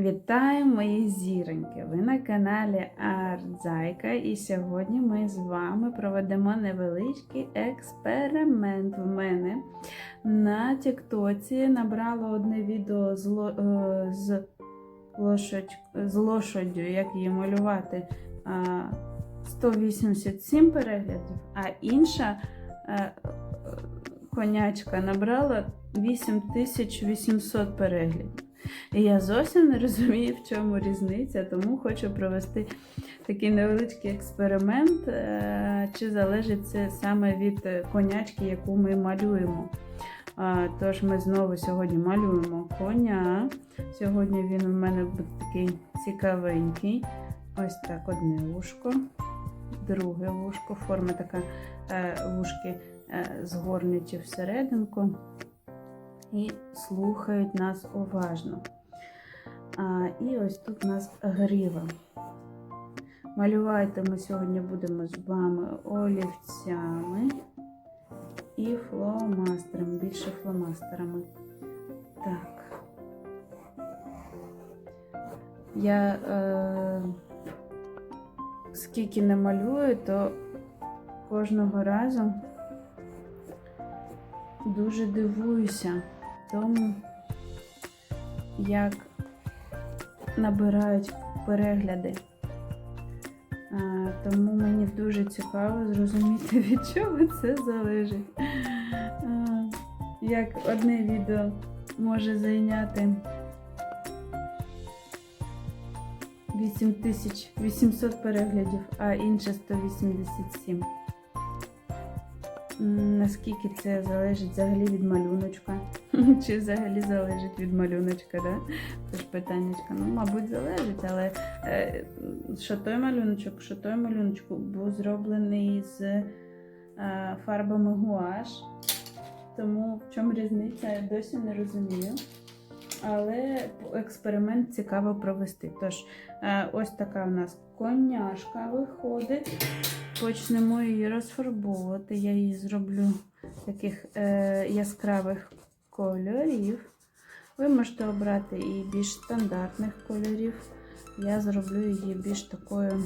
Вітаю мої зіроньки! Ви на каналі Артзайка, і сьогодні ми з вами проведемо невеличкий експеримент. В мене на Тіктоці набрало одне відео з, е, з, лошадь, з лошаддю, як її малювати. 187 переглядів, а інша е, конячка набрала 8800 переглядів. І я зовсім не розумію, в чому різниця, тому хочу провести такий невеличкий експеримент, е, чи залежить це саме від конячки, яку ми малюємо. Тож ми знову сьогодні малюємо коня. Сьогодні він у мене буде такий цікавенький. Ось так, одне вушко, друге вушко, форма така е, вушки е, згорнуті всерединку і слухають нас уважно. А, і ось тут у нас гріва. Малювати ми сьогодні будемо з вами олівцями і фломастерами, більше фломастерами. Так. Я е, скільки не малюю, то кожного разу дуже дивуюся тому, як набирають перегляди. Тому мені дуже цікаво зрозуміти, від чого це залежить. Як одне відео може зайняти 8800 переглядів, а інше 187. Наскільки це залежить взагалі від малюночка? Чи взагалі залежить від малюночка, да? Це ж питаннячка. Ну, мабуть, залежить, але е, що той малюночок, що той малюночок був зроблений з е, фарбами гуаш. Тому в чому різниця, я досі не розумію. Але експеримент цікаво провести. Тож, е, ось така у нас коняшка виходить. Почнемо її розфарбовувати. Я її зроблю таких е, яскравих кольорів. Ви можете обрати і більш стандартних кольорів. Я зроблю її більш такою,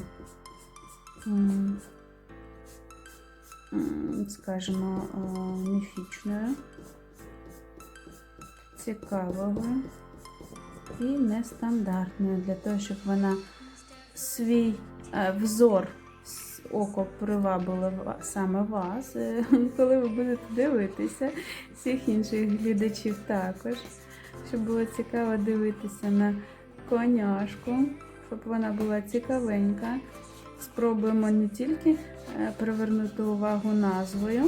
скажімо, е, міфічною, цікавою і нестандартною, для того, щоб вона свій е, взор око привабило саме вас, е, коли ви будете дивитися, всіх інших глядачів також. Щоб було цікаво дивитися на коняшку, щоб вона була цікавенька. Спробуємо не тільки е, привернути увагу назвою,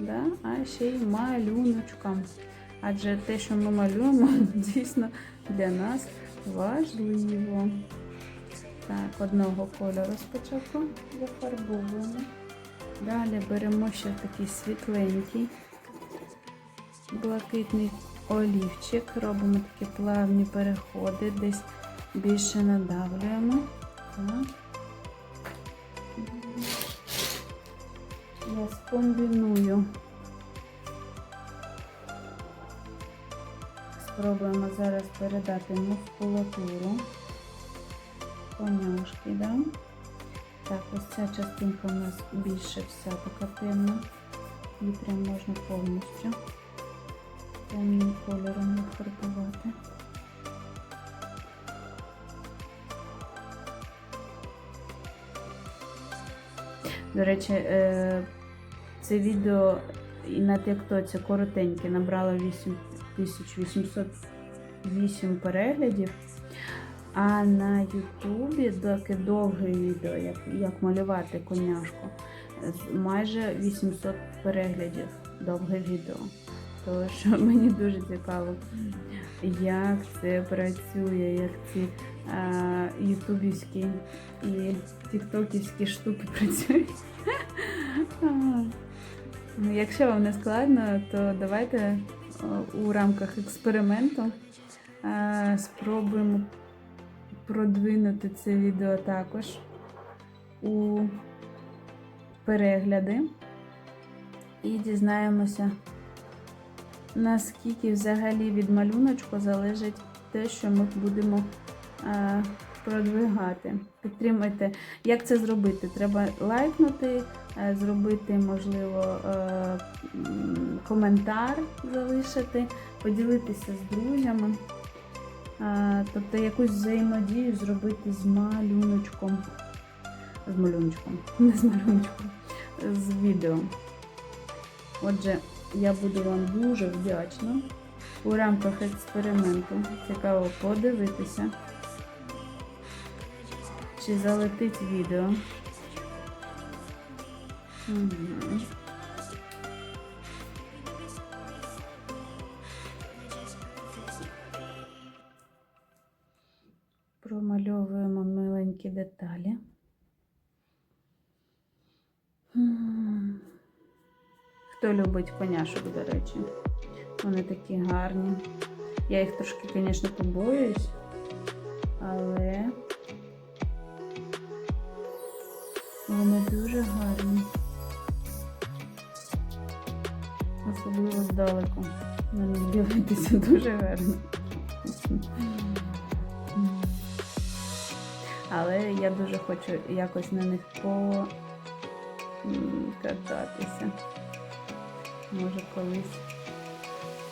да, а ще й малюночком. Адже те, що ми малюємо, дійсно для нас важливо. Так, одного кольору спочатку зафарбовуємо. Далі беремо ще такий світленький, блакитний олівчик, робимо такі плавні переходи, десь більше надавлюємо. Так. Я скомбіную. Спробуємо зараз передати мускулатуру коняшки, да? Так, ось ця частинка у нас більше вся така темна. Її прям можна повністю темним кольором нафарбувати. До речі, е, це відео і на тіктоці коротеньке набрало 8808 переглядів. А на Ютубі таке довге відео, як, як малювати коняшку, майже 800 переглядів довге відео. Що мені дуже цікаво, як це працює, як ці а, ютубівські і тіктоківські штуки працюють. Ну, Якщо вам не складно, то давайте у рамках експерименту спробуємо продвинути це відео також у перегляди і дізнаємося, наскільки взагалі від малюночку залежить те, що ми будемо е, продвигати. Підтримайте. Як це зробити? Треба лайкнути, е, зробити, можливо, е, коментар залишити, поділитися з друзями. Тобто якусь взаємодію зробити з малюночком. З малюночком, не з малюночком, з відео. Отже, я буду вам дуже вдячна у рамках експерименту. Цікаво подивитися, чи залетить відео. Угу. Промальовуємо миленькі деталі. Хто любить коняшок, до речі? Вони такі гарні. Я їх трошки, звісно, побоююсь, але вони дуже гарні. Особливо здалеку. На них дивитися дуже гарно. Але я дуже хочу якось на них покататися. Може колись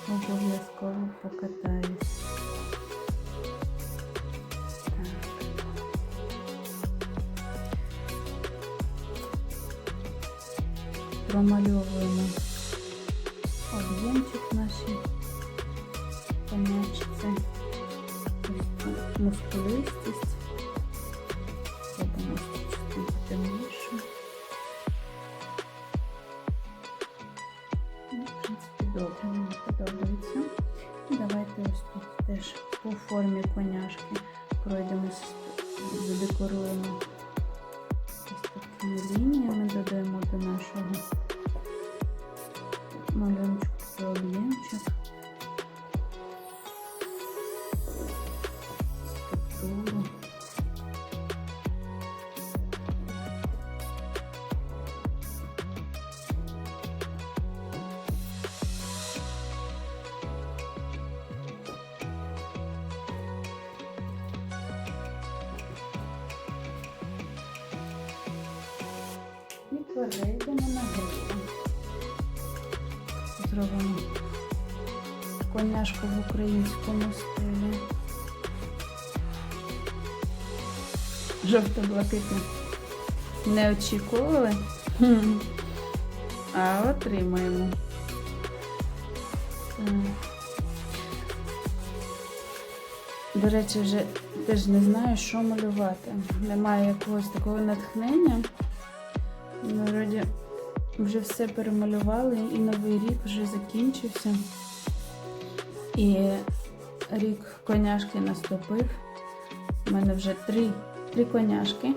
обов'язково покатаюсь. Промальовуємо добре, мені подобається. І давайте ось тут теж по формі коняшки пройдемось, задекоруємо ось такими лініями, додаємо до нашого малюночку об'ємчик. Перейдемо на гриву. Зробимо коняшку в українському стилі. Жовто-блакитне. Не очікували, а отримаємо. До речі, вже теж не знаю, що малювати. Немає якогось такого натхнення. Ну, Вроді вже все перемалювали, і новий рік вже закінчився. І рік коняшки наступив. У мене вже три, три коняшки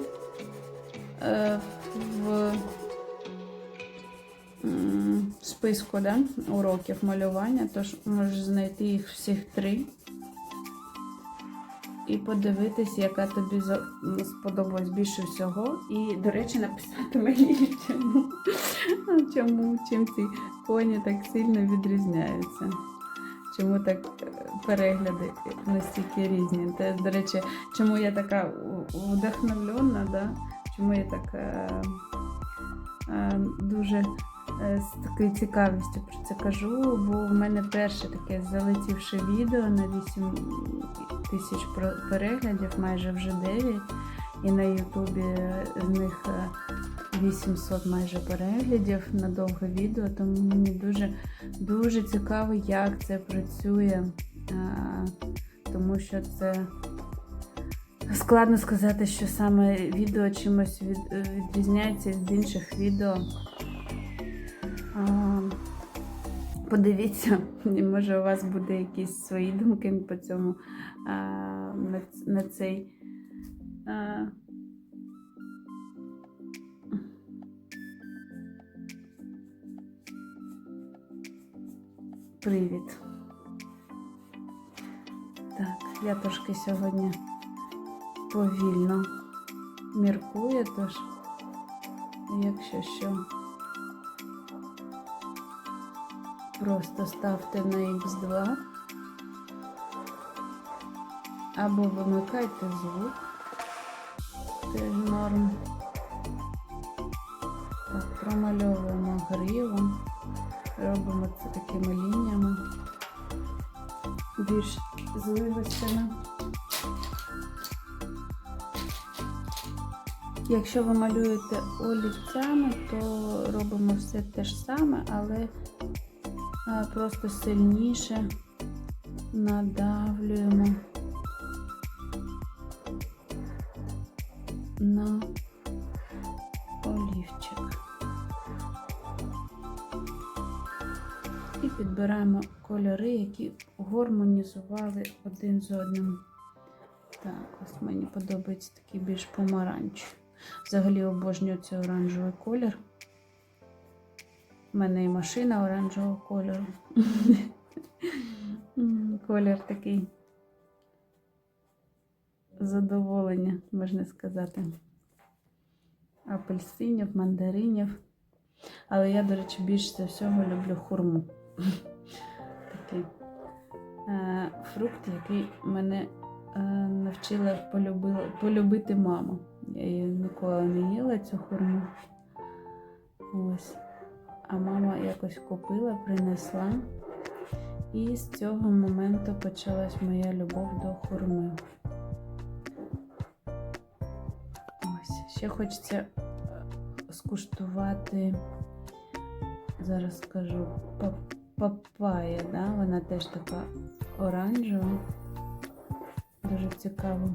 е, в списку да, уроків малювання, тож можеш знайти їх всіх три. І подивитись, яка тобі сподобалась більше всього. І, до речі, написати мені, чому, чому чим ці коні так сильно відрізняються. Чому так е, перегляди настільки різні? Те, до речі, чому я така вдохновлена, да? чому я так е, е, дуже з такою цікавістю про це кажу, бо в мене перше таке залетівше відео на 8 тисяч переглядів, майже вже 9. І на Ютубі з них е, 800 майже переглядів на довге відео, тому мені дуже, дуже цікаво, як це працює, е, тому що це складно сказати, що саме відео чимось від, відрізняється від інших відео. Подивіться, може у вас буде якісь свої думки по цьому на, на цей. Привіт. Так, я трошки сьогодні повільно міркую, тож, якщо що. Просто ставте на X2 або вимикайте звук. Теж норм. Так, промальовуємо гриву. Робимо це такими лініями. Більш звивистими. Якщо ви малюєте олівцями, то робимо все те ж саме, але просто сильніше надавлюємо на олівчик. І підбираємо кольори, які гармонізували один з одним. Так, ось мені подобається такий більш помаранч. Взагалі обожнюю цей оранжевий колір. У мене і машина оранжевого кольору. Колір такий задоволення, можна сказати. Апельсинів, мандаринів. Але я, до речі, більше за всього люблю хурму. Такий е, фрукт, який мене е, навчила полюбила, полюбити мама. Я її ніколи не їла цю хурму. Ось. А мама якось купила, принесла. І з цього моменту почалась моя любов до хурми. Ось. Ще хочеться е, скуштувати, зараз скажу, папая, да? вона теж така оранжева. Дуже цікаво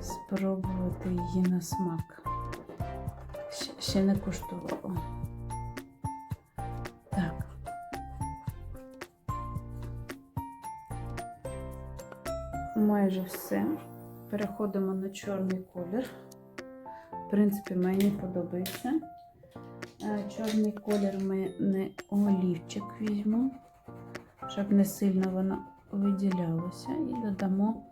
спробувати її на смак. Ще, не куштувала. Майже все. Переходимо на чорний колір. В принципі, мені подобається. Е, Чорний колір ми не олівчик візьму, щоб не сильно воно виділялося. І додамо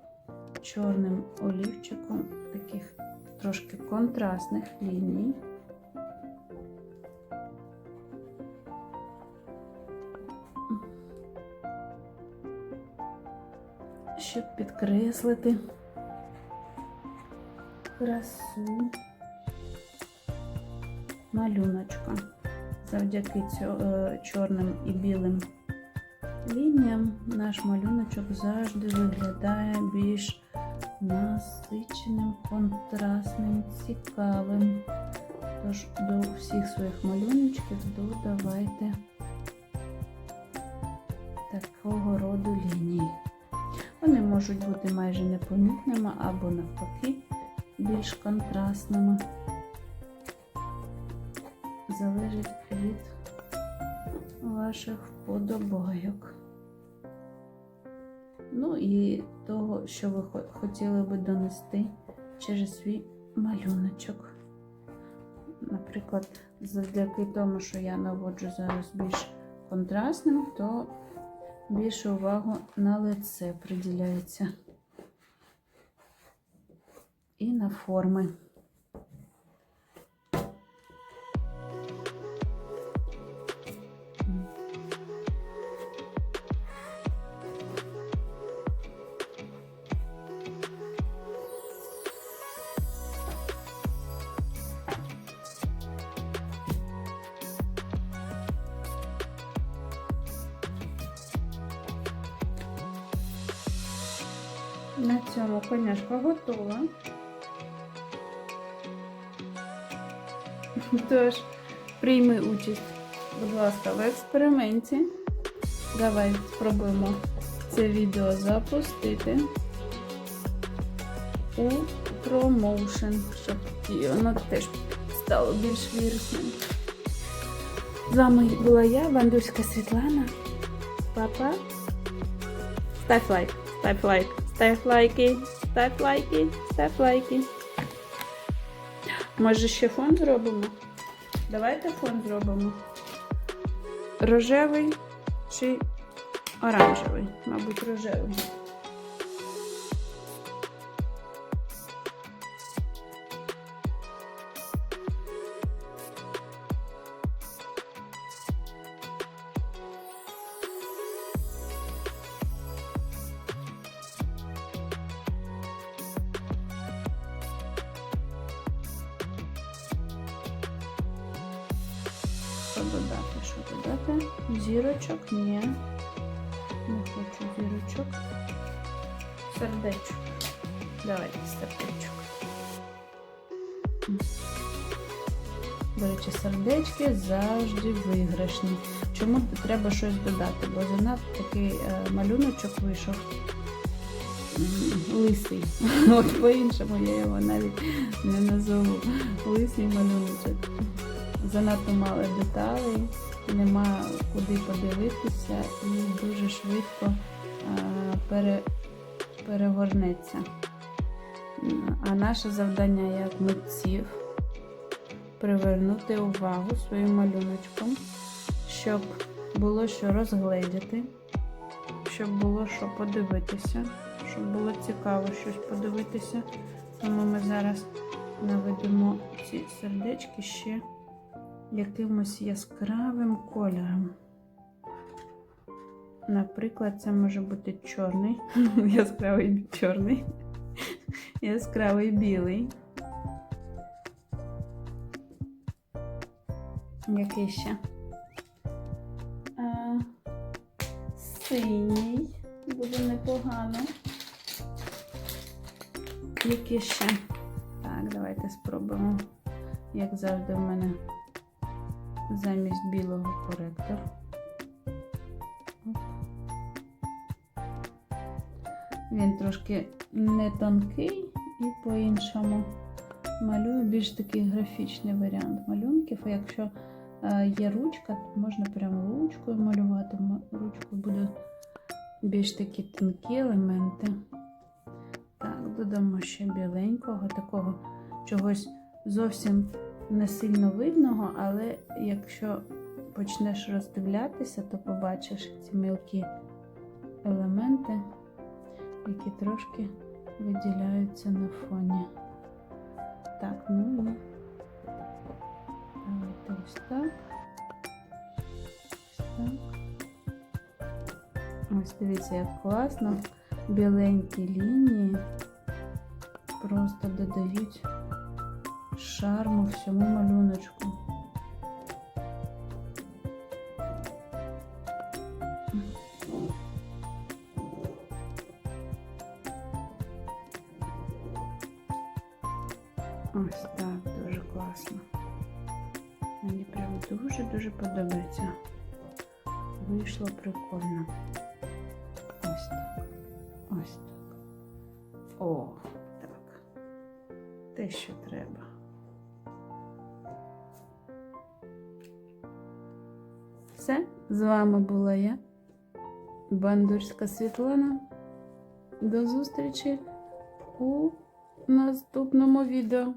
чорним олівчиком таких трошки контрастних ліній. Щоб підкреслити красу малюночка. Завдяки е, чорним і білим лініям наш малюночок завжди виглядає більш насиченим, контрастним, цікавим. Тож до всіх своїх малюночків додавайте такого роду лінії. Вони можуть бути майже непомітними або навпаки більш контрастними. Залежить від ваших вподобайок. Ну і того, що ви хотіли би донести через свій малюночок. Наприклад, завдяки тому, що я наводжу зараз більш контрастним, то більше увагу на лице приділяється. І на форми. На цьому коняшка готова. Тож, прийми участь, будь ласка, в експерименті. Давай спробуємо це відео запустити у промоушен, щоб і воно теж стало більш вірусним. З вами була я, Бандурська Світлана. Папа. Став лайк, став лайк, став лайки, став лайки, став лайки. Може ще фон зробимо? Давайте фон зробимо. Рожевий чи оранжевий? Мабуть, рожевий. Додати? Що додати? Зірочок? Ні. Не хочу зірочок. Сердечок. Давайте сердечок. До речі, сердечки завжди виграшні. Чому треба щось додати? Бо занадто такий е, малюночок вийшов лисий. От по-іншому я його навіть не назову. Лисий малюночок. Занадто мало деталей, нема куди подивитися і дуже швидко пере, перегорнеться. А наше завдання як митців привернути увагу своїм малюночком, щоб було що розгледіти, щоб було що подивитися, щоб було цікаво щось подивитися. Тому ми зараз наведемо ці сердечки ще якимось яскравим кольором. Наприклад, це може бути чорний, яскравий чорний, яскравий білий. Який ще? А, синій буде непогано. Який ще? Так, давайте спробуємо. Як завжди, в мене замість білого коректор. Він трошки не тонкий і по-іншому малюю більш такий графічний варіант малюнків. Якщо е, є ручка, то можна прямо ручкою малювати. Ручкою буде більш такі тонкі елементи. Так, додамо ще біленького, такого чогось зовсім не сильно видного, але якщо почнеш роздивлятися, то побачиш ці мілкі елементи, які трошки виділяються на фоні. Так, ну і давайте ось так. Ось так. Ось дивіться, як класно. Біленькі лінії просто додають шарму всьому малюночку. Ось так, дуже класно. Мені прям дуже-дуже подобається. Вийшло прикольно. Ось так. Ось так. О, так. Те, що треба. Все, з вами була я, Бандурська Світлана. До зустрічі у наступному відео.